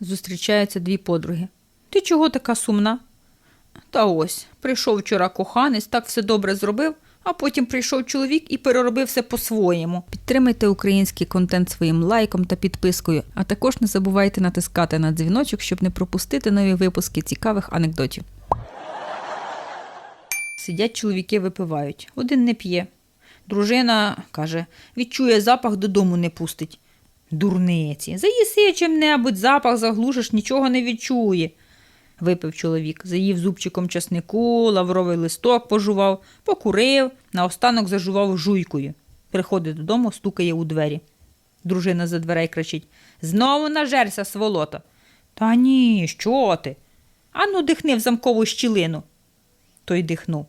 Зустрічаються дві подруги. Ти чого така сумна? Та ось, прийшов вчора коханець, так все добре зробив, а потім прийшов чоловік і переробив все по-своєму. Підтримайте український контент своїм лайком та підпискою, а також не забувайте натискати на дзвіночок, щоб не пропустити нові випуски цікавих анекдотів. Сидять чоловіки випивають. Один не п'є. Дружина каже: відчує запах, додому не пустить. Дурниці, заїси чим-небудь, запах заглушиш, нічого не відчує. Випив чоловік, заїв зубчиком часнику, лавровий листок пожував, покурив, наостанок зажував жуйкою. Приходить додому, стукає у двері. Дружина за дверей кричить Знову нажерся, сволота. Та ні, що ти? Ану, дихни в замкову щілину. Той дихнув.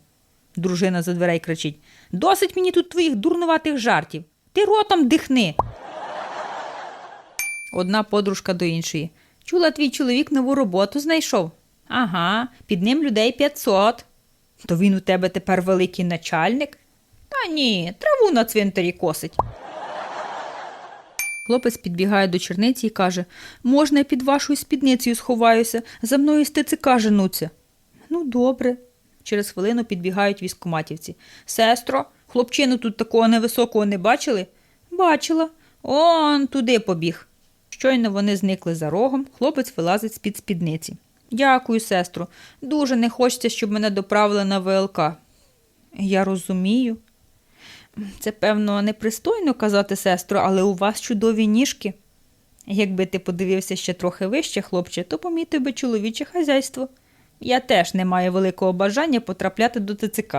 Дружина за дверей кричить Досить мені тут твоїх дурнуватих жартів. Ти ротом дихни. Одна подружка до іншої. Чула, твій чоловік нову роботу знайшов. Ага, під ним людей 500. То він у тебе тепер великий начальник? Та ні, траву на цвинтарі косить. Хлопець підбігає до черниці і каже Можна я під вашою спідницею сховаюся, за мною ТЦК женуться. Ну, добре. Через хвилину підбігають військоматівці. Сестро, хлопчину тут такого невисокого не бачили? Бачила. Он туди побіг. Щойно вони зникли за рогом, хлопець вилазить з-під спідниці. Дякую, сестро. Дуже не хочеться, щоб мене доправили на ВЛК. Я розумію. Це, певно, непристойно казати, сестро, але у вас чудові ніжки. Якби ти подивився ще трохи вище, хлопче, то помітив би чоловіче хазяйство. Я теж не маю великого бажання потрапляти до ТЦК.